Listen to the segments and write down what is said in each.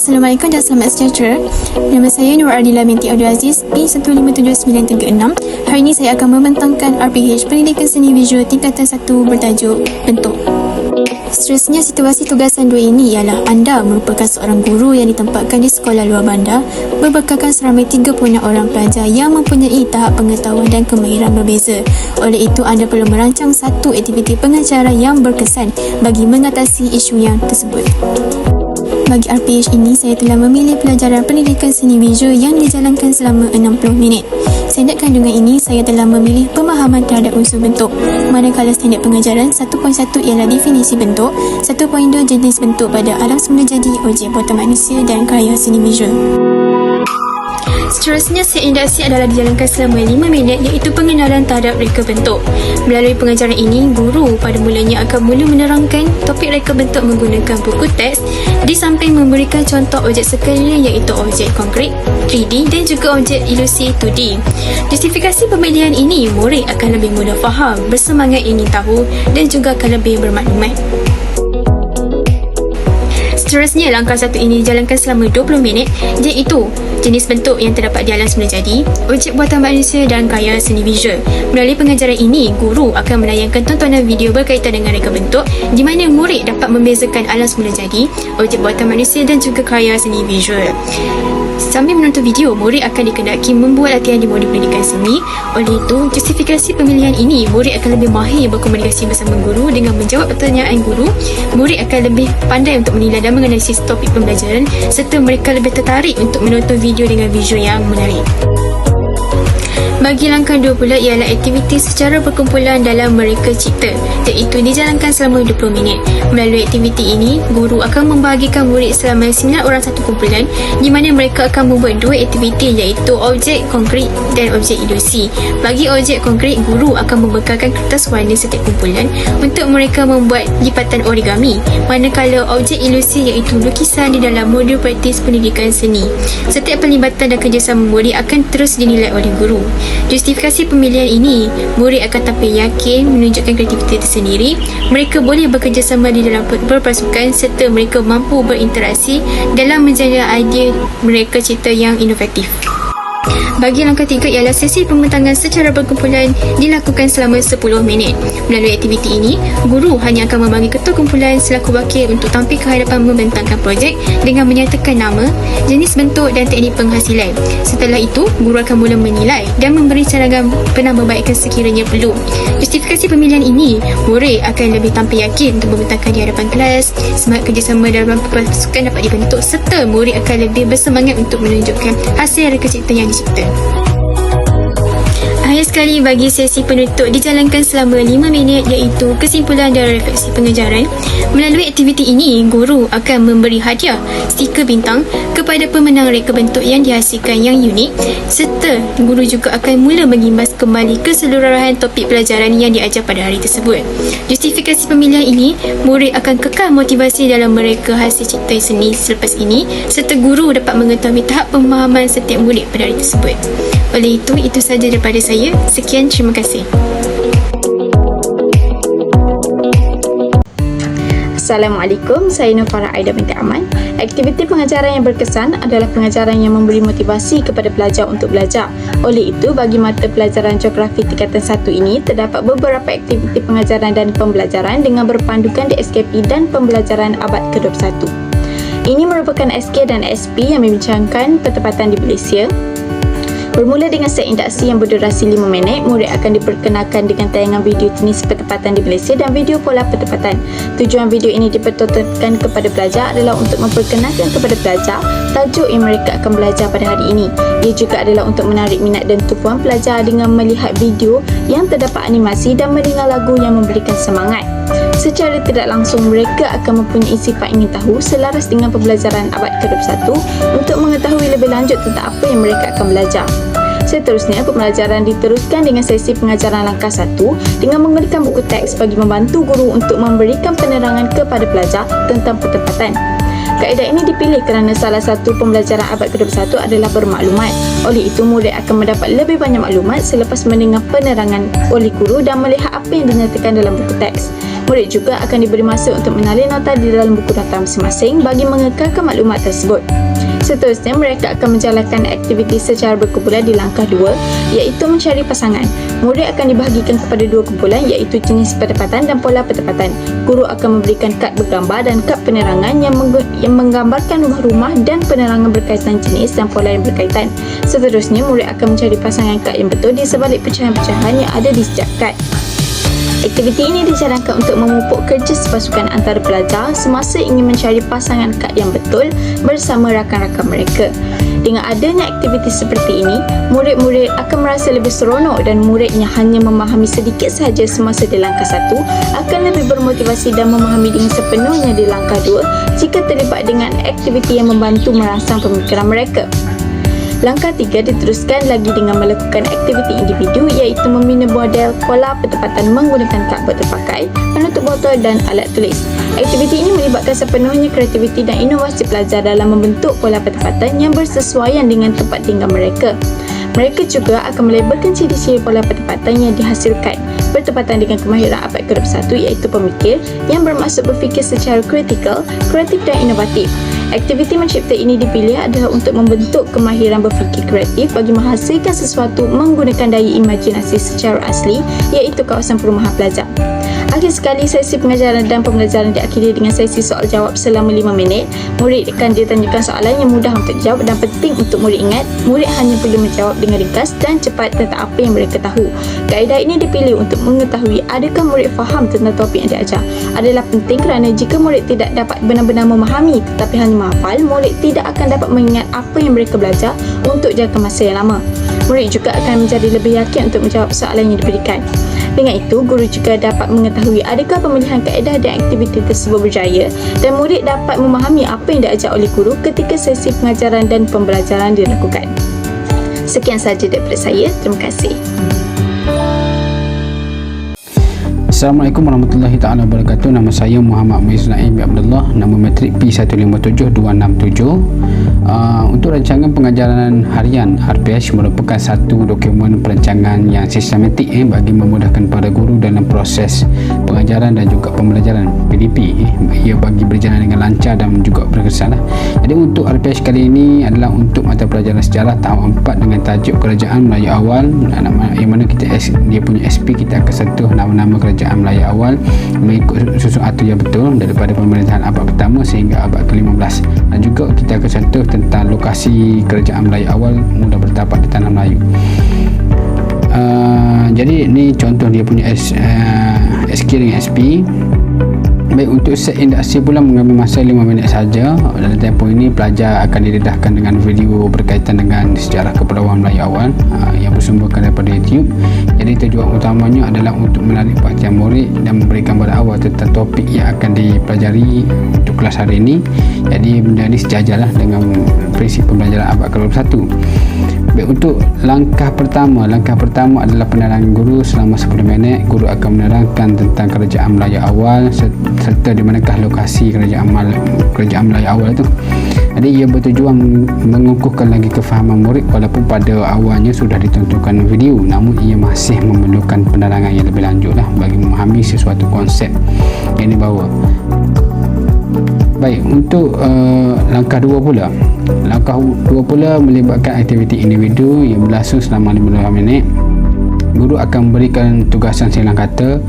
Assalamualaikum dan selamat sejahtera. Nama saya Nur Ardila binti Abdul Aziz P157936. Hari ini saya akan membentangkan RPH Pendidikan Seni Visual tingkatan 1 bertajuk Bentuk. Stresnya situasi tugasan dua ini ialah anda merupakan seorang guru yang ditempatkan di sekolah luar bandar berbekalkan seramai 36 orang pelajar yang mempunyai tahap pengetahuan dan kemahiran berbeza. Oleh itu, anda perlu merancang satu aktiviti pengacara yang berkesan bagi mengatasi isu yang tersebut. Bagi RPH ini, saya telah memilih pelajaran pendidikan seni visual yang dijalankan selama 60 minit. Standard kandungan ini, saya telah memilih pemahaman terhadap unsur bentuk. Manakala standard pengajaran, 1.1 ialah definisi bentuk, 1.2 jenis bentuk pada alam semula jadi, objek buatan manusia dan karya seni visual. Seterusnya, set induksi adalah dijalankan selama 5 minit iaitu pengenalan terhadap reka bentuk. Melalui pengajaran ini, guru pada mulanya akan mula menerangkan topik reka bentuk menggunakan buku teks di samping memberikan contoh objek sekeliling iaitu objek konkret, 3D dan juga objek ilusi 2D. Justifikasi pemilihan ini, murid akan lebih mudah faham, bersemangat ingin tahu dan juga akan lebih bermaklumat. Seterusnya, langkah satu ini dijalankan selama 20 minit iaitu jenis bentuk yang terdapat di alam semula jadi, objek buatan manusia dan karya seni visual. Melalui pengajaran ini, guru akan menayangkan tontonan video berkaitan dengan reka bentuk di mana murid dapat membezakan alam semula jadi, objek buatan manusia dan juga karya seni visual. Sambil menonton video, murid akan dikendaki membuat latihan di modul pendidikan seni. Oleh itu, justifikasi pemilihan ini, murid akan lebih mahir berkomunikasi bersama guru dengan menjawab pertanyaan guru. Murid akan lebih pandai untuk menilai dan menganalisis topik pembelajaran serta mereka lebih tertarik untuk menonton video dengan visual yang menarik. Bagi langkah dua pula ialah aktiviti secara berkumpulan dalam mereka cipta iaitu dijalankan selama 20 minit. Melalui aktiviti ini, guru akan membahagikan murid selama 9 orang satu kumpulan di mana mereka akan membuat dua aktiviti iaitu objek konkret dan objek ilusi. Bagi objek konkret, guru akan membekalkan kertas warna setiap kumpulan untuk mereka membuat lipatan origami manakala objek ilusi iaitu lukisan di dalam modul praktis pendidikan seni. Setiap pelibatan dan kerjasama murid akan terus dinilai oleh guru. Justifikasi pemilihan ini, murid akan tampil yakin menunjukkan kreativitas tersendiri. Mereka boleh bekerjasama di dalam berpasukan serta mereka mampu berinteraksi dalam menjaga idea mereka cipta yang inovatif. Bagi langkah tiga ialah sesi pembentangan secara berkumpulan dilakukan selama 10 minit. Melalui aktiviti ini, guru hanya akan membagi ketua kumpulan selaku wakil untuk tampil ke hadapan membentangkan projek dengan menyatakan nama, jenis bentuk dan teknik penghasilan. Setelah itu, guru akan mula menilai dan memberi cadangan penambahbaikan sekiranya perlu. Justifikasi pemilihan ini, murid akan lebih tampil yakin untuk membentangkan di hadapan kelas, semangat kerjasama dalam pasukan dapat dibentuk serta murid akan lebih bersemangat untuk menunjukkan hasil reka cipta yang dicipta. Akhir sekali bagi sesi penutup dijalankan selama 5 minit iaitu kesimpulan dan refleksi pengajaran. Melalui aktiviti ini, guru akan memberi hadiah stiker bintang kepada pemenang reka bentuk yang dihasilkan yang unik serta guru juga akan mula mengimbas kembali keseluruhan topik pelajaran yang diajar pada hari tersebut. Justifikasi pemilihan ini, murid akan kekal motivasi dalam mereka hasil cipta seni selepas ini serta guru dapat mengetahui tahap pemahaman setiap murid pada hari tersebut. Oleh itu, itu sahaja daripada saya. Sekian, terima kasih. Assalamualaikum, saya Nufara Aida binti Aman. Aktiviti pengajaran yang berkesan adalah pengajaran yang memberi motivasi kepada pelajar untuk belajar. Oleh itu, bagi mata pelajaran geografi tingkatan 1 ini, terdapat beberapa aktiviti pengajaran dan pembelajaran dengan berpandukan DSKP dan pembelajaran abad ke-21. Ini merupakan SK dan SP yang membincangkan pertempatan di Malaysia, Bermula dengan set induksi yang berdurasi 5 minit, murid akan diperkenalkan dengan tayangan video jenis pertempatan di Malaysia dan video pola pertempatan. Tujuan video ini dipertontonkan kepada pelajar adalah untuk memperkenalkan kepada pelajar tajuk yang mereka akan belajar pada hari ini. Ia juga adalah untuk menarik minat dan tumpuan pelajar dengan melihat video yang terdapat animasi dan mendengar lagu yang memberikan semangat. Secara tidak langsung, mereka akan mempunyai sifat ingin tahu selaras dengan pembelajaran abad ke-21 untuk mengetahui lebih lanjut tentang apa yang mereka akan belajar. Seterusnya, pembelajaran diteruskan dengan sesi pengajaran langkah satu dengan menggunakan buku teks bagi membantu guru untuk memberikan penerangan kepada pelajar tentang pertempatan. Kaedah ini dipilih kerana salah satu pembelajaran abad ke-21 adalah bermaklumat. Oleh itu, murid akan mendapat lebih banyak maklumat selepas mendengar penerangan oleh guru dan melihat apa yang dinyatakan dalam buku teks. Murid juga akan diberi masa untuk menalin nota di dalam buku nota masing-masing bagi mengekalkan maklumat tersebut. Seterusnya, mereka akan menjalankan aktiviti secara berkumpulan di langkah dua, iaitu mencari pasangan. Murid akan dibahagikan kepada dua kumpulan iaitu jenis penempatan dan pola penempatan. Guru akan memberikan kad bergambar dan kad penerangan yang, mengg- yang menggambarkan rumah-rumah dan penerangan berkaitan jenis dan pola yang berkaitan. Seterusnya, murid akan mencari pasangan kad yang betul di sebalik pecahan-pecahan yang ada di setiap kad. Aktiviti ini dijalankan untuk memupuk kerja sepasukan antara pelajar semasa ingin mencari pasangan kad yang betul bersama rakan-rakan mereka. Dengan adanya aktiviti seperti ini, murid-murid akan merasa lebih seronok dan murid yang hanya memahami sedikit sahaja semasa di langkah satu akan lebih bermotivasi dan memahami dengan sepenuhnya di langkah dua jika terlibat dengan aktiviti yang membantu merangsang pemikiran mereka. Langkah tiga diteruskan lagi dengan melakukan aktiviti individu iaitu membina model pola penempatan menggunakan kad berterpakai, penutup botol dan alat tulis. Aktiviti ini melibatkan sepenuhnya kreativiti dan inovasi pelajar dalam membentuk pola penempatan yang bersesuaian dengan tempat tinggal mereka. Mereka juga akan melabelkan ciri-ciri pola penempatan yang dihasilkan bertepatan dengan kemahiran abad ke-21 iaitu pemikir yang bermaksud berfikir secara kritikal, kreatif dan inovatif. Aktiviti mencipta ini dipilih adalah untuk membentuk kemahiran berfikir kreatif bagi menghasilkan sesuatu menggunakan daya imajinasi secara asli iaitu kawasan perumahan pelajar. Akhir sekali, sesi pengajaran dan pembelajaran diakhiri dengan sesi soal jawab selama 5 minit. Murid akan ditanyakan soalan yang mudah untuk dijawab dan penting untuk murid ingat, murid hanya perlu menjawab dengan ringkas dan cepat tentang apa yang mereka tahu. Kaedah ini dipilih untuk mengetahui adakah murid faham tentang topik yang diajar. Adalah penting kerana jika murid tidak dapat benar-benar memahami tetapi hanya menghafal, murid tidak akan dapat mengingat apa yang mereka belajar untuk jangka masa yang lama. Murid juga akan menjadi lebih yakin untuk menjawab soalan yang diberikan. Dengan itu, guru juga dapat mengetahui adakah pemilihan kaedah dan aktiviti tersebut berjaya dan murid dapat memahami apa yang diajar oleh guru ketika sesi pengajaran dan pembelajaran dilakukan. Sekian sahaja daripada saya. Terima kasih. Assalamualaikum warahmatullahi taala wabarakatuh. Nama saya Muhammad Muiz Naim bin Abdullah, nama matrik P157267. Uh, untuk rancangan pengajaran harian RPH merupakan satu dokumen perancangan yang sistematik eh, bagi memudahkan para guru dalam proses pengajaran dan juga pembelajaran PDP eh, ia bagi berjalan dengan lancar dan juga berkesan lah. jadi untuk RPH kali ini adalah untuk mata pelajaran sejarah tahun 4 dengan tajuk kerajaan Melayu awal yang mana kita dia punya SP kita akan sentuh nama-nama kerajaan Melayu awal mengikut susun atur yang betul daripada pemerintahan abad pertama sehingga abad ke-15 dan juga kita akan sentuh tentang lokasi kerajaan Melayu awal mula bertapak di tanah Melayu. Uh, jadi ni contoh dia punya S, uh, SQ dengan SP Baik untuk set induksi pula mengambil masa 5 minit saja. Dalam tempoh ini pelajar akan didedahkan dengan video berkaitan dengan sejarah kepulauan Melayu awal aa, yang bersumberkan daripada YouTube. Jadi tujuan utamanya adalah untuk menarik perhatian murid dan memberi gambaran awal tentang topik yang akan dipelajari untuk kelas hari ini. Jadi benda ini sejajarlah dengan prinsip pembelajaran abad ke-21. Baik untuk langkah pertama, langkah pertama adalah penerangan guru selama 10 minit. Guru akan menerangkan tentang kerajaan Melayu awal se- serta di manakah lokasi kerajaan Mal- kerajaan Melayu awal itu. Jadi ia bertujuan meng- mengukuhkan lagi kefahaman murid walaupun pada awalnya sudah ditentukan video namun ia masih memerlukan penerangan yang lebih lanjut lah bagi memahami sesuatu konsep yang dibawa. Baik, untuk uh, langkah dua pula. Langkah dua pula melibatkan aktiviti individu yang berlangsung selama 15 minit. Guru akan memberikan tugasan silang kata.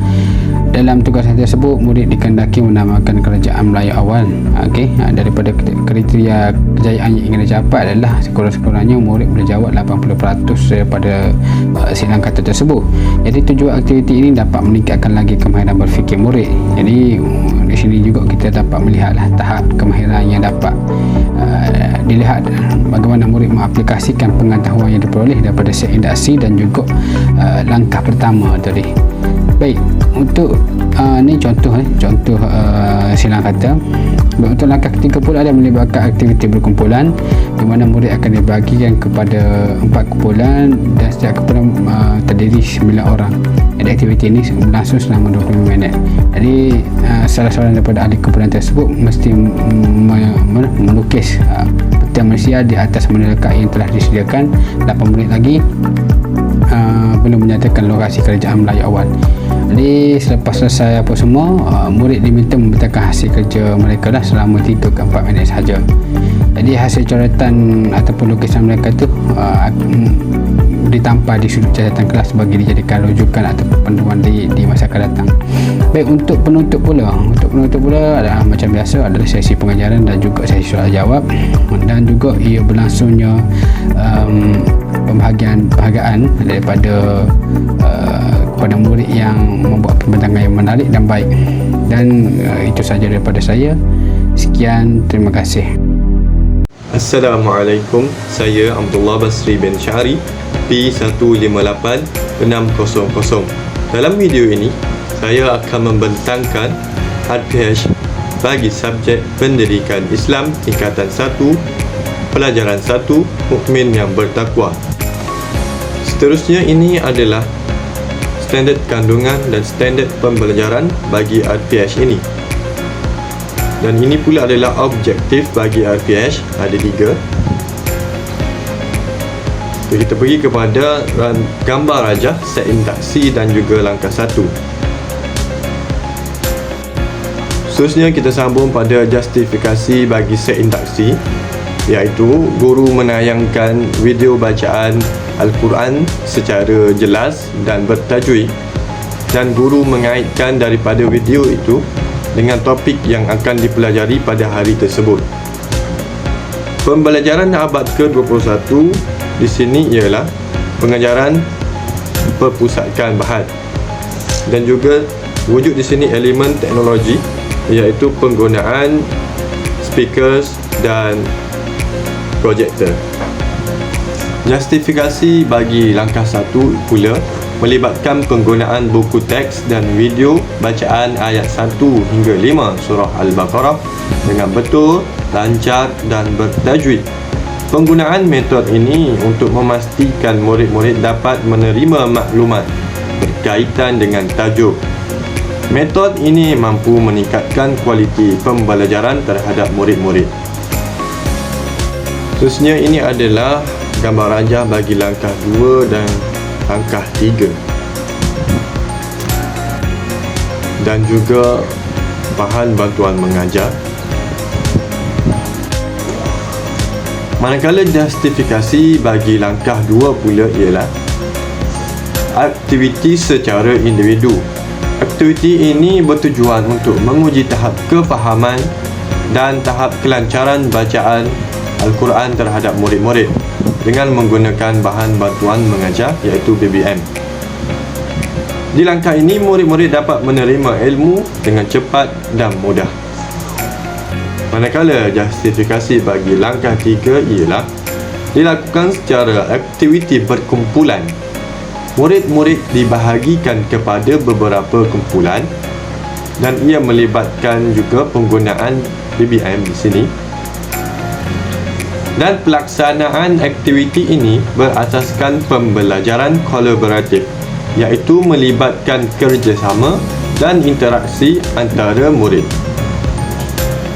Dalam tugasan tersebut, murid dikendaki menamakan kerajaan Melayu awal. Okey, ha, daripada kriteria kejayaan yang ingin dicapai adalah sekurang-kurangnya murid boleh jawab 80% daripada uh, silang kata tersebut. Jadi tujuan aktiviti ini dapat meningkatkan lagi kemahiran berfikir murid. Jadi di sini juga kita dapat melihatlah tahap kemahiran yang dapat uh, dilihat bagaimana murid mengaplikasikan pengetahuan yang diperoleh daripada set induksi dan juga uh, langkah pertama tadi. Baik, untuk uh, ni contoh eh, contoh uh, silang kata. Untuk langkah ketiga pula ada melibatkan aktiviti berkumpulan di mana murid akan dibagikan kepada empat kumpulan dan setiap kumpulan uh, terdiri 9 orang. Jadi aktiviti ini berlangsung selama 25 minit. Jadi uh, salah seorang daripada ahli kumpulan tersebut mesti melukis uh, peta Malaysia di atas mana lekat yang telah disediakan 8 minit lagi uh, belum menyatakan lokasi kerajaan Melayu awal. Jadi selepas selesai apa semua uh, murid diminta membentangkan hasil kerja mereka lah selama 3 ke 4 minit sahaja. Jadi hasil coretan ataupun lukisan mereka tu uh, ditampar di sudut catatan kelas bagi dijadikan rujukan atau panduan di, di masa akan datang. Baik untuk penutup pula. Untuk penutup pula adalah macam biasa adalah sesi pengajaran dan juga sesi soal jawab. Dan juga ia berlangsungnya um, pembahagian penghargaan daripada uh, kepada murid yang membuat pembentangan yang menarik dan baik. Dan uh, itu saja daripada saya. Sekian terima kasih. Assalamualaikum, saya Abdullah Basri bin Syari P158600 Dalam video ini, saya akan membentangkan RPH bagi subjek Pendidikan Islam Tingkatan 1 Pelajaran 1 Mukmin yang bertakwa Seterusnya ini adalah standard kandungan dan standard pembelajaran bagi RPH ini. Dan ini pula adalah objektif bagi RPH ada tiga. So, kita pergi kepada gambar rajah set intaksi dan juga langkah satu. Seterusnya kita sambung pada justifikasi bagi set intaksi iaitu guru menayangkan video bacaan Al-Quran secara jelas dan bertajwid dan guru mengaitkan daripada video itu dengan topik yang akan dipelajari pada hari tersebut. Pembelajaran abad ke-21 di sini ialah pengajaran perpusatkan bahan dan juga wujud di sini elemen teknologi iaitu penggunaan speakers dan projektor. Justifikasi bagi langkah satu pula melibatkan penggunaan buku teks dan video bacaan ayat 1 hingga 5 surah Al-Baqarah dengan betul, lancar dan bertajwid. Penggunaan metod ini untuk memastikan murid-murid dapat menerima maklumat berkaitan dengan tajuk. Metod ini mampu meningkatkan kualiti pembelajaran terhadap murid-murid. Seterusnya ini adalah gambar rajah bagi langkah 2 dan langkah 3 dan juga bahan bantuan mengajar. Manakala justifikasi bagi langkah 2 pula ialah aktiviti secara individu. Aktiviti ini bertujuan untuk menguji tahap kefahaman dan tahap kelancaran bacaan Al-Quran terhadap murid-murid dengan menggunakan bahan bantuan mengajar iaitu BBM. Di langkah ini, murid-murid dapat menerima ilmu dengan cepat dan mudah. Manakala justifikasi bagi langkah tiga ialah dilakukan secara aktiviti berkumpulan. Murid-murid dibahagikan kepada beberapa kumpulan dan ia melibatkan juga penggunaan BBM di sini dan pelaksanaan aktiviti ini berasaskan pembelajaran kolaboratif iaitu melibatkan kerjasama dan interaksi antara murid.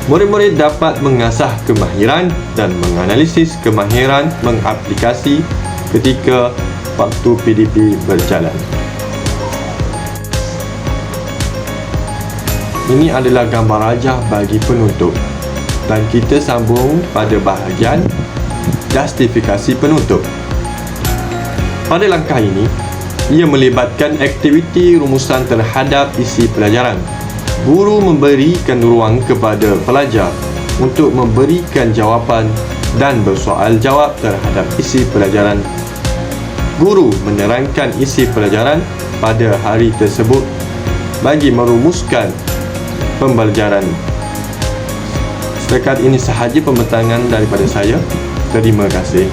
Murid-murid dapat mengasah kemahiran dan menganalisis kemahiran mengaplikasi ketika waktu PDP berjalan. Ini adalah gambar rajah bagi penutup dan kita sambung pada bahagian justifikasi penutup. Pada langkah ini, ia melibatkan aktiviti rumusan terhadap isi pelajaran. Guru memberikan ruang kepada pelajar untuk memberikan jawapan dan bersoal jawab terhadap isi pelajaran. Guru menerangkan isi pelajaran pada hari tersebut bagi merumuskan pembelajaran Setakat ini sahaja pembentangan daripada saya. Terima kasih.